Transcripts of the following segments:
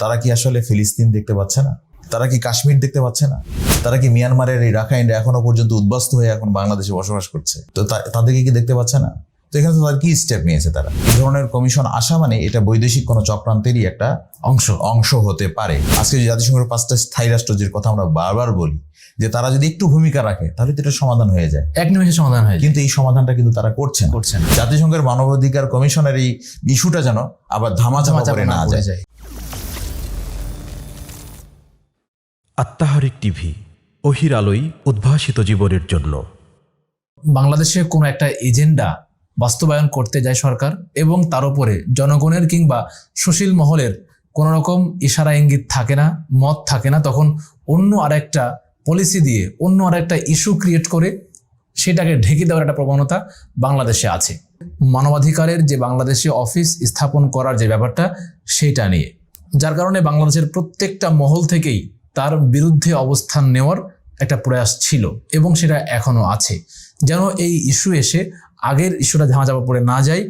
তারা কি আসলে ফিলিস্তিন দেখতে পাচ্ছে না? তারা কি কাশ্মীর দেখতে পাচ্ছে না? তারা কি মিয়ানমারের এই রাখাইন এখনও পর্যন্ত উদ্বাস্ত হয়ে এখন বাংলাদেশে বসবাস করছে? তো তাদেরকে কি দেখতে পাচ্ছে না? তো এখানে তো তাদের কি স্টেপ নিয়েছে তারা? এই ধরনের কমিশন আসা মানে এটা বৈদেশিক কোনো চক্রান্তেরই একটা অংশ অংশ হতে পারে। আজকে জাতিসংঘের পাঁচটা স্থায়ী রাষ্ট্র যে কথা আমরা বারবার বলি যে তারা যদি একটু ভূমিকা রাখে তাহলে তো এটা সমাধান হয়ে যায়। এক নিমেষে সমাধান হয় কিন্তু এই সমাধানটা কিন্তু তারা করছে করছেন জাতিসংঘের মানবাধিকার কমিশনের এই ইস্যুটা যেন আবার ধামাচাপা চাপা করে না যায়। আত্মাহারিক টিভি, অহির আলোই উদ্ভাসিত জীবনের জন্য। বাংলাদেশে কোনো একটা এজেন্ডা বাস্তবায়ন করতে যায় সরকার এবং তার উপরে জনগণের কিংবা সুশীল মহলের কোনো রকম ইশারা ইঙ্গিত থাকে না, মত থাকে না, তখন অন্য আরেকটা পলিসি দিয়ে, অন্য আরেকটা ইস্যু ক্রিয়েট করে সেটাকে ঢেকে দেওয়ার একটা প্রবণতা বাংলাদেশে আছে। মানবাধিকারের যে বাংলাদেশে অফিস স্থাপন করার যে ব্যাপারটা, সেটা নিয়ে। যার কারণে বাংলাদেশের প্রত্যেকটা মহল থেকেই তার বিরুদ্ধে অবস্থান নেওয়ার একটা প্রয়াস ছিল এবং সেটা এখনও আছে। যেন এই ইস্যু এসে আগের ইস্যুটা ঝামাঝাপা পড়ে না যায়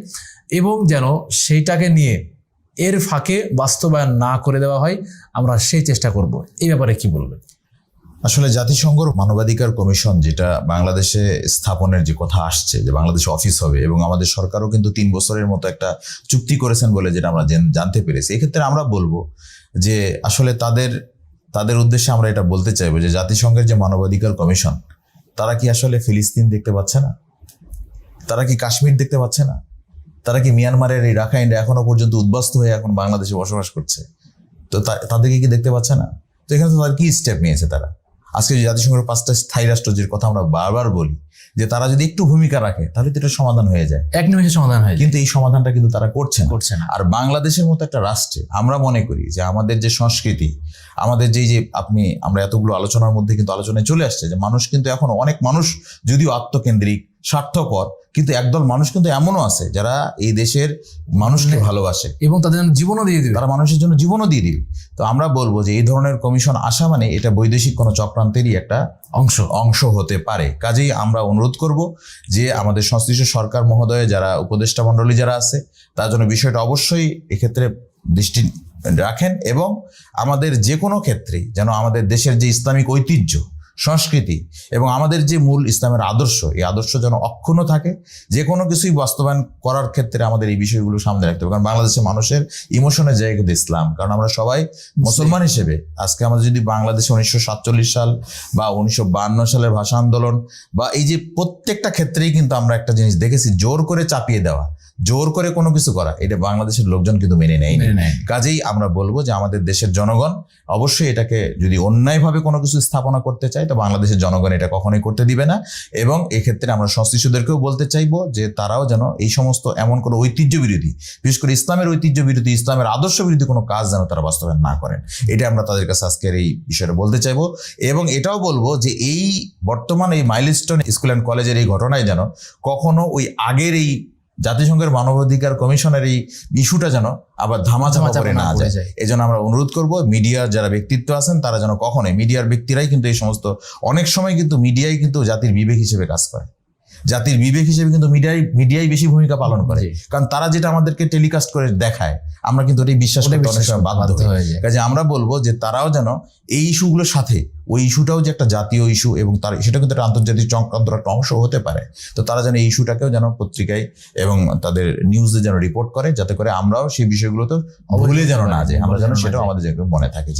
এবং যেন সেইটাকে নিয়ে এর ফাঁকে বাস্তবায়ন না করে দেওয়া হয়, আমরা সেই চেষ্টা করব। এই ব্যাপারে কি বলবেন? আসলে জাতিসংঘর মানবাধিকার কমিশন যেটা বাংলাদেশে স্থাপনের যে কথা আসছে, যে বাংলাদেশে অফিস হবে এবং আমাদের সরকারও কিন্তু তিন বছরের মতো একটা চুক্তি করেছেন বলে যেটা আমরা জানতে পেরেছি। এক্ষেত্রে আমরা বলব যে আসলে তাদের তাদের উদ্দেশ্যে আমরা এটা বলতে চাইব যে জাতিসংঘের যে মানবাধিকার কমিশন, তারা কি আসলে ফিলিস্তিন দেখতে পাচ্ছে না? তারা কি কাশ্মীর দেখতে পাচ্ছে না? তারা কি মিয়ানমারের এই রাখাইন এখনও পর্যন্ত উদ্বাস্ত হয়ে এখন বাংলাদেশে বসবাস করছে? তো তাদেরকে কি দেখতে পাচ্ছে না? তো এখানে তো তাদের কি স্টেপ নিয়েছে তারা? আজকে যে জাতিসংঘের পাঁচটা স্থায়ী রাষ্ট্র যে কথা আমরা বারবার বলি যে তারা যদি একটু ভূমিকা রাখে তাহলে তো এটা সমাধান হয়ে যায়। এক নিমেষে সমাধান হয় কিন্তু এই সমাধানটা কিন্তু তারা করছে না। করছে না। আর বাংলাদেশের মতো একটা রাষ্ট্রে আমরা মনে করি যে আমাদের যে সংস্কৃতি আমাদের যেই যে আপনি আমরা এতগুলো আলোচনার মধ্যে কিন্তু আলোচনায় চলে আসছে যে মানুষ কিন্তু এখন অনেক মানুষ যদিও আত্মকেন্দ্রিক স্বার্থপর কিন্তু একদল মানুষ কিন্তু এমনও আছে যারা এই দেশের মানুষকে ভালোবাসে। এবং তাদের জন্য জীবনও দিয়ে দিবে। তারা মানুষের জন্য জীবনও দিয়ে দিবে। তো আমরা বলব যে এই ধরনের কমিশন আসা মানে এটা বৈদেশিক কোনো চক্রান্তেরই একটা অংশ। অংশ হতে পারে। কাজেই আমরা অনুরোধ করব যে আমাদের সংশ্লিষ্ট সরকার মহোদয় যারা উপদেষ্টা মণ্ডলী যারা আছে তার জন্য বিষয়টা অবশ্যই এক্ষেত্রে দৃষ্টি রাখেন এবং আমাদের যে কোনো ক্ষেত্রেই যেন আমাদের দেশের যে ইসলামিক ঐতিহ্য সংস্কৃতি এবং আমাদের যে মূল ইসলামের আদর্শ এই আদর্শ যেন অক্ষুণ্ণ থাকে যে কোনো কিছুই বাস্তবায়ন করার ক্ষেত্রে আমাদের এই বিষয়গুলো সামনে রাখতে হবে। কারণ বাংলাদেশের মানুষের ইমোশনের জায়গা কিন্তু ইসলাম। কারণ আমরা সবাই মুসলমান হিসেবে আজকে আমাদের যদি বাংলাদেশে উনিশশো সাতচল্লিশ সাল বা উনিশশো বান্ন সালের ভাষা আন্দোলন বা এই যে প্রত্যেকটা ক্ষেত্রেই কিন্তু আমরা একটা জিনিস দেখেছি জোর করে চাপিয়ে দেওয়া। জোর করে কোনো কিছু করা এটা বাংলাদেশের লোকজন কিন্তু মেনে নেয়। কাজেই আমরা বলব যে আমাদের দেশের জনগণ অবশ্যই এটাকে যদি অন্যায়ভাবে কোনো কিছু স্থাপনা করতে চায় তো বাংলাদেশের জনগণ এটা কখনোই করতে দিবে না। এবং এক্ষেত্রে আমরা সংশ্লিষ্টদেরকেও বলতে চাইব যে তারাও যেন এই সমস্ত এমন কোনো ঐতিহ্য বিরোধী বিশেষ করে ইসলামের ঐতিহ্য বিরোধী ইসলামের আদর্শ বিরোধী কোনো কাজ যেন তারা বাস্তবায়ন না করেন। এটা আমরা তাদের কাছে আজকের এই বিষয়টা বলতে চাইব। এবং এটাও বলব যে এই বর্তমান এই মাইলস্টোন স্কুল অ্যান্ড কলেজের এই ঘটনায় যেন কখনো ওই আগের এই জাতিসংঘের মানবাধিকার কমিশনের এই ইস্যুটা যেন আবার ধামাচাপা করে না যায়। এই জন্য আমরা অনুরোধ করব মিডিয়ার যারা ব্যক্তিত্ব আছেন তারা যেন কখনোই মিডিয়ার ব্যক্তিরাই কিন্তু এই সমস্ত অনেক সময় কিন্তু মিডিয়াই কিন্তু জাতির বিবেক হিসেবে কাজ করে জাতির বিবেক হিসেবে কিন্তু মিডিয়াই মিডিয়াই বেশি ভূমিকা পালন করে। কারণ তারা যেটা আমাদেরকে টেলিকাস্ট করে দেখায় আমরা কিন্তু ওটাই বিশ্বাস করতে অনেক সময় বাধ্য হই। হয়ে যায়। কাজে আমরা বলব যে তারাও যেন এই ইস্যুগুলোর সাথে ওই ইস্যুটাও যে একটা জাতীয় ইস্যু এবং তার সেটা কিন্তু একটা আন্তর্জাতিক চক্রান্তর একটা অংশ হতে পারে। তো তারা যেন এই ইস্যুটাকেও যেন পত্রিকায় এবং তাদের নিউজে যেন রিপোর্ট করে যাতে করে আমরাও সেই বিষয়গুলোতে ভুলে যেন না যাই। আমরা যেন সেটাও আমাদের মনে থাকে